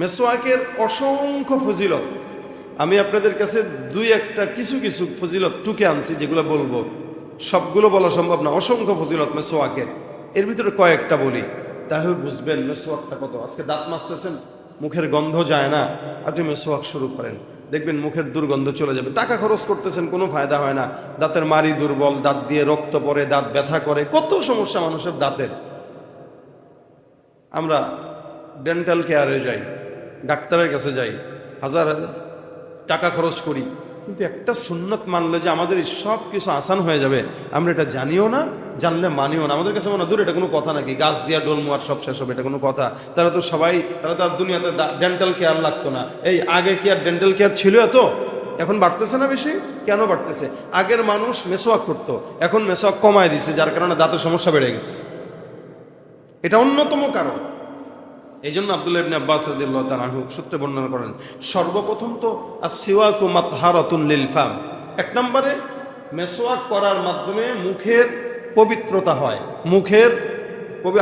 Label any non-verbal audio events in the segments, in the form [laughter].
মেসোয়াকের অসংখ্য ফজিলত। আমি আপনাদের কাছে দুই একটা কিছু কিছু ফজিলত টুকে আনছি, যেগুলো বলব। সবগুলো বলা সম্ভব না, অসংখ্য ফজিলত মেসোয়াকের। এর ভিতরে কয়েকটা বলি। তাহলে বুঝবেন মেসোয়াকটা কত। আজকে দাঁত মাজতেছেন, মুখের গন্ধ যায় না। আপনি মেসোয়াক শুরু করেন। দেখবেন মুখের দুর্গন্ধ চলে যাবে। টাকা খরচ করতেছেন, কোনো ফায়দা হয় না। দাঁতের মারি দুর্বল, দাঁত দিয়ে রক্ত পড়ে, দাঁত ব্যথা করে। কত সমস্যা মানুষের দাঁতের। আমরা ডেন্টাল কেয়ারে যাই। ডাক্তারের কাছে যাই হাজার হাজার টাকা খরচ করি। কিন্তু একটা সুন্নত মানলে যে আমাদের সব কিছু আসান হয়ে যাবে আমরা এটা জানিও না জানলে মানিও না। আমাদের কাছে মনে হয়, দূর এটা কোনো কথা নাকি? গাছ দিয়া ডোলমু আর সব শেষ হবে এটা কোনো কথা? তারা তো সবাই তারা তো আর দুনিয়াতে ডেন্টাল কেয়ার লাগতো না। এই আগে কি আর ডেন্টাল কেয়ার ছিল এত? এখন বাড়তেছে না বেশি? কেন বাড়তেছে? আগের মানুষ মেসোয়াক করতো এখন মেসোয়াক কমায় দিছে যার কারণে দাঁতের সমস্যা বেড়ে গেছে। এটা অন্যতম কারণ। এই জন্য আবদুল্লাহ ইবনে আব্বাস রাদিয়াল্লাহু তাআলা আনহু সূত্রে বর্ণনা করেন, সর্বপ্রথম তো আসিওয়াকু মাতহারাতুন লিল ফাম। এক নম্বরে, মেসোয়াক করার মাধ্যমে মুখের পবিত্রতা হয়। মুখের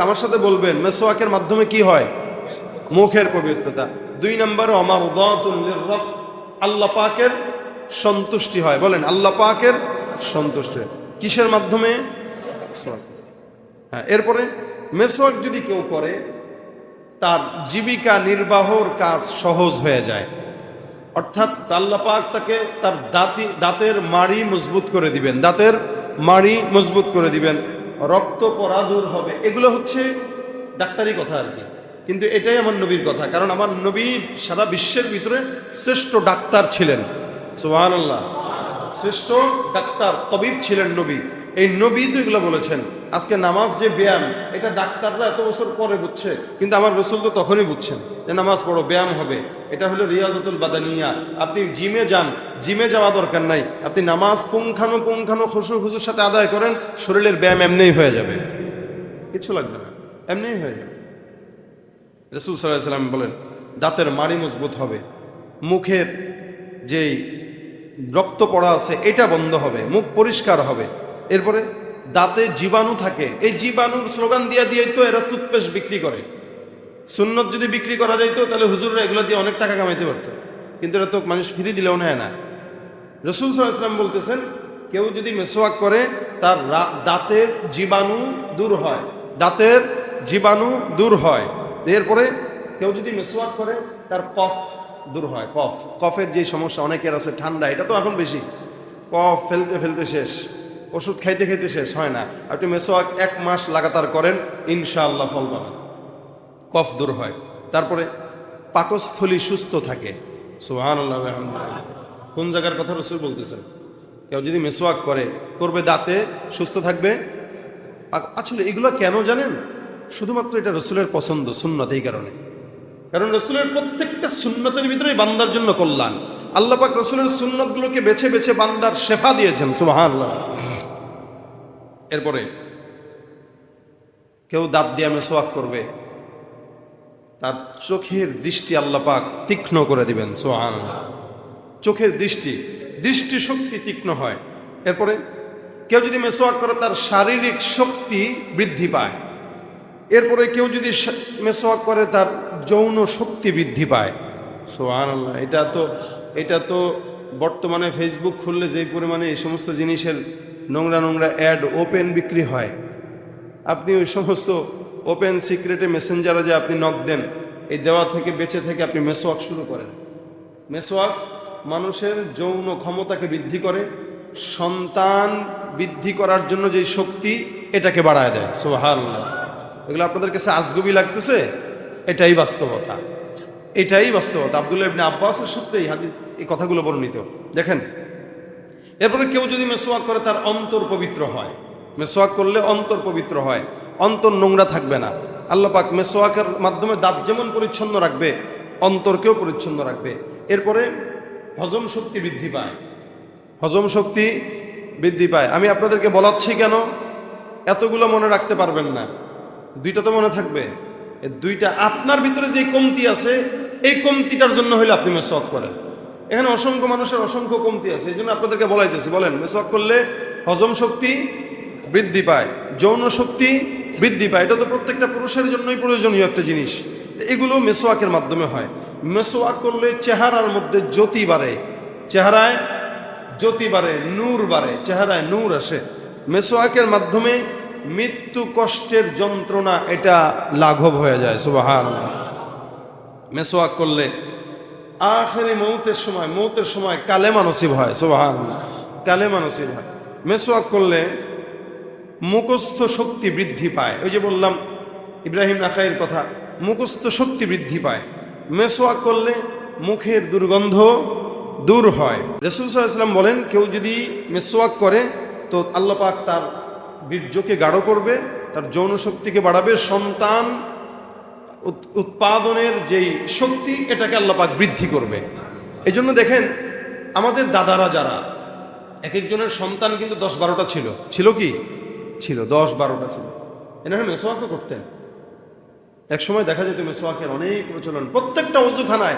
আমার সাথে বলবেন, মেসোয়াকের মাধ্যমে কি হয়? মুখের পবিত্রতা। দুই নম্বরে অমার রব, আল্লাহ পাকের সন্তুষ্টি হয়। বলেন, আল্লাহ পাকের সন্তুষ্টি হয়। কিসের মাধ্যমে? হ্যাঁ এরপরে মেসওয়াক যদি কেউ করে তার জীবিকা নির্বাহর কাজ সহজ হয়ে যায়। অর্থাৎ তাল্লাপাক তাকে তার দাঁতি, দাঁতের মাড়ি মজবুত করে দিবেন। দাঁতের মাড়ি মজবুত করে দিবেন। রক্ত পরা দূর হবে। এগুলো হচ্ছে ডাক্তারি কথা আর কি। কিন্তু এটাই আমার নবীর কথা। কারণ আমার নবী সারা বিশ্বের ভিতরে শ্রেষ্ঠ ডাক্তার ছিলেন। সোহান আল্লাহ শ্রেষ্ঠ ডাক্তার, তবিব ছিলেন নবী। এই নবী তো এগুলো বলেছেন। আজকে নামাজ যে ব্যায়াম, এটা ডাক্তাররা এত বছর পরে বুঝছে, কিন্তু আমার রসুল তো তখনই বুঝছেন যে নামাজ পড়ো ব্যায়াম হবে। এটা হলো রিয়াজতুল বাদানিয়া। আপনি জিমে যান, জিমে যাওয়া দরকার নাই। আপনি নামাজ পুঙ্খানো পুঙ্খানো খুশু খুশুর সাথে আদায় করেন, শরীরের ব্যায়াম এমনিই হয়ে যাবে। কিছু লাগবে না, এমনিই হয়ে যাবে। রসুল সাল্লাহ সাল্লাম বলেন, দাঁতের মাড়ি মজবুত হবে, মুখের যেই রক্ত পড়া আছে, এটা বন্ধ হবে, মুখ পরিষ্কার হবে। এরপরে দাঁতে জীবাণু থাকে। এই জীবাণুর স্লোগান দিয়া দিয়েই তো এরা টুথপেস্ট বিক্রি করে। সুন্নত যদি বিক্রি করা যাইতো, তাহলে হুজুররা এগুলো দিয়ে অনেক টাকা কামাইতে পারতো। কিন্তু এটা তো মানুষ ফ্রি দিলেও নেয় না। রসুল সাল্লাম বলতেছেন, কেউ যদি মেসোয়াক করে, তার দাঁতের জীবাণু দূর হয়। দাঁতের জীবাণু দূর হয়। এরপরে কেউ যদি মেসোয়াক করে, তার কফ দূর হয়। কফ, কফের যে সমস্যা, অনেকের আছে ঠান্ডা, এটা তো এখন বেশি। কফ ফেলতে ফেলতে শেষ। ওষুধ খাইতে খাইতে শেষ হয় না। আপনি মেসোয়াক এক মাস লাগাতার করেন, ইনশাআল্লাহ ফল পাবেন। কফ দূর হয়। তারপরে পাকস্থলী সুস্থ থাকে। সুহান কোন জায়গার কথা রসুল বলতেছেন? কেউ যদি মেসোয়াক করে, করবে দাঁতে, সুস্থ থাকবে? আসলে এগুলো কেন জানেন? শুধুমাত্র এটা রসুলের পছন্দ, সুন্নত এই কারণে। কারণ রসুলের প্রত্যেকটা সুন্নতের ভিতরে বান্দার জন্য কল্যাণ। আল্লাহ পাক রসুলের সুন্নতগুলোকে বেছে বেছে বান্দার শেফা দিয়েছেন সুবাহান এরপরে কেউ দাঁত দিয়ে মেসোয়াক করবে, তার চোখের দৃষ্টি আল্লাহ পাক তীক্ষ্ণ করে দিবেন সোহান চোখের দৃষ্টি দৃষ্টি শক্তি তীক্ষ্ণ হয়। এরপরে কেউ যদি মেসোয়াক করে, তার শারীরিক শক্তি বৃদ্ধি পায়। এরপরে কেউ যদি মেসোয়াক করে, তার যৌন শক্তি বৃদ্ধি পায়। সোহান আল্লাহ এটা তো এটা তো বর্তমানে ফেসবুক খুললে যেই পরিমাণে এই সমস্ত জিনিসের নোংরা নোংরা অ্যাড ওপেন বিক্রি হয়। আপনি ওই সমস্ত ওপেন সিক্রেটে মেসেঞ্জারে যে আপনি নক দেন এই দেওয়া থেকে বেঁচে থেকে আপনি মেসোয়াক শুরু করেন। মেসোয়াক মানুষের যৌন ক্ষমতাকে বৃদ্ধি করে সন্তান বৃদ্ধি করার জন্য যে শক্তি এটাকে বাড়ায় দেয়। সোহাল এগুলো আপনাদের কাছে আজগুবি লাগতেছে? এটাই বাস্তবতা। এটাই বাস্তবতা। আবদুল্লাহ ইবনে আব্বাসের সূত্রে এই হাদিস এই কথাগুলো বর্ণিত। দেখেন এরপরে কেউ যদি মেসোয়াক করে, তার অন্তর পবিত্র হয়। মেসোয়াক করলে অন্তর পবিত্র হয়। অন্তর নোংরা থাকবে না। আল্লাহ পাক মেসোয়াকের মাধ্যমে দাঁত যেমন পরিচ্ছন্ন রাখবে, অন্তরকেও পরিচ্ছন্ন রাখবে। এরপরে হজম শক্তি বৃদ্ধি পায়। হজম শক্তি বৃদ্ধি পায়। আমি আপনাদেরকে বলাচ্ছি কেন? এতগুলো মনে রাখতে পারবেন না। দুইটা তো মনে থাকবে। দুইটা আপনার ভিতরে যে কমতি আছে, এই কমতিটার জন্য হলে আপনি মেসওয়াক করেন। এখানে অসংখ্য মানুষের অসংখ্য কমতি আছে এই জন্য আপনাদেরকে বলাইতেছি, বলেন, মেসওয়াক করলে হজম শক্তি বৃদ্ধি পায়, যৌন শক্তি বৃদ্ধি পায়, এটা তো প্রত্যেকটা পুরুষের জন্যই প্রয়োজনীয় একটা জিনিস। এগুলো মেসোয়াকের মাধ্যমে হয়। মেসোয়াক করলে চেহারার মধ্যে জ্যোতি বাড়ে, চেহারায় জ্যোতি বাড়ে, নূর বাড়ে, চেহারায় নূর আসে। মেসোয়াকের মাধ্যমে মৃত্যু কষ্টের যন্ত্রণা এটা লাঘব হয়ে যায় সুবাহান মেসোয়াক করলে আখেরি মৌতের সময় মৌতের সময় কালেমা নসিব হয় সুবাহান কালেমা নসিব হয়। মেসোয়াক করলে মুখস্থ শক্তি বৃদ্ধি পায়। ওই যে বললাম, ইব্রাহিম নাকাইয়ের কথা, মুখস্থ শক্তি বৃদ্ধি পায়। মেসোয়াক করলে মুখের দুর্গন্ধ দূর হয়। রসুল সাল্লাম বলেন, কেউ যদি মেসোয়াক করে, তো আল্লাপাক তার বীর্যকে গাঢ় করবে, তার যৌন শক্তিকে বাড়াবে, সন্তান উৎপাদনের যেই শক্তি, এটাকে আল্লাহ পাক বৃদ্ধি করবে। এই জন্য দেখেন, আমাদের দাদারা যারা এক একজনের সন্তান কিন্তু দশ বারোটা ছিল। ছিল কি? ছিল, দশ বারোটা ছিল। এনারা মেসোয়াকও করতেন। এক সময় দেখা যেত মেসোয়াকের অনেক প্রচলন। প্রত্যেকটা অজুখানায়,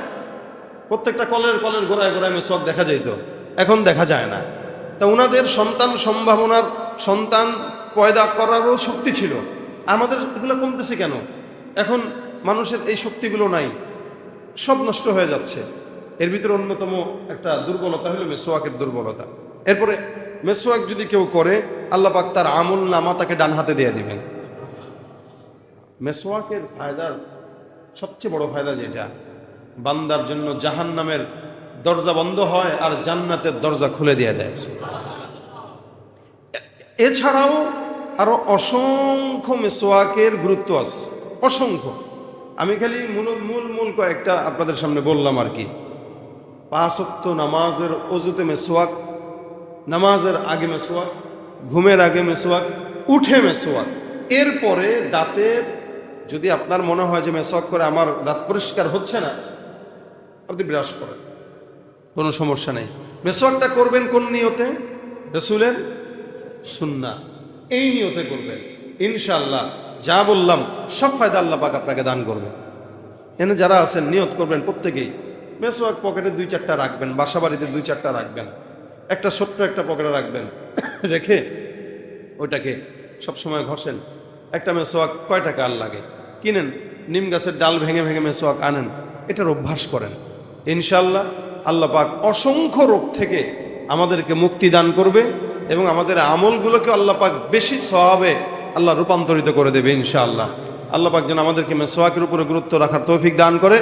প্রত্যেকটা কলের কলের গোড়ায় গোড়ায় মেসোয়াক দেখা যেত। এখন দেখা যায় না। তা ওনাদের সন্তান সম্ভাবনার, সন্তান পয়দা করারও শক্তি ছিল। আমাদের এগুলো কমতেছে কেন? এখন মানুষের এই শক্তিগুলো নাই, সব নষ্ট হয়ে যাচ্ছে। এর ভিতরে অন্যতম একটা দুর্বলতা হলো মেসোয়াকের দুর্বলতা। এরপরে মেসোয়াক যদি কেউ করে, আল্লাহ পাক তার আমল নামা তাকে ডান হাতে দিয়ে দিবেন। মেসোয়াকের ফায়দার সবচেয়ে বড় ফায়দা যেটা, বান্দার জন্য জাহান নামের দরজা বন্ধ হয় আর জান্নাতের দরজা খুলে দিয়ে দেয়। এছাড়াও আরও অসংখ্য মেসোয়াকের গুরুত্ব আছে, অসংখ্য। আমি খালি মূল মূল মূল কয়েকটা আপনাদের সামনে বললাম আর কি। পাঁচত্ব নামাজের অজুতে মেসোয়াক নামাজের আগে মেসোয়াক ঘুমের আগে মেসোয়াক উঠে মেসোয়াক এরপরে দাঁতের যদি আপনার মনে হয় যে মেসোয়াক করে আমার দাঁত পরিষ্কার হচ্ছে না, আপনি বিরাস করেন। কোনো সমস্যা নেই। মেসোয়াকটা করবেন কোন নিয়তে? রসুলের সুন্না এই নিয়তে করবেন। ইনশাআল্লাহ। যা বললাম, সব ফায়দা আল্লাহ পাক আপনাকে দান করবেন এনে যারা আছেন, নিয়ত করবেন প্রত্যেকেই। মেসোয়াক পকেটে দুই চারটা রাখবেন বাসা বাড়িতে দুই চারটা রাখবেন। একটা ছোট্ট একটা পকেটে রাখবেন। [coughs] রেখে ওইটাকে সবসময় ঘষেন। একটা মেসোয়াক কয় টাকা আর লাগে? কিনেন, নিম গাছের ডাল ভেঙে ভেঙে মেসোয়াক আনেন। এটার অভ্যাস করেন। ইনশাল্লাহ আল্লাহ পাক অসংখ্য রোগ থেকে আমাদেরকে মুক্তি দান করবে এবং আমাদের আমলগুলোকে আল্লাহ পাক বেশি স্বভাবে আল্লাহ রূপান্তরিত করে দেবে ইনশাআল্লাহ। আল্লাহ পাক যেন আমাদেরকে মেসোয়াকের উপরে গুরুত্ব রাখার তৌফিক দান করে।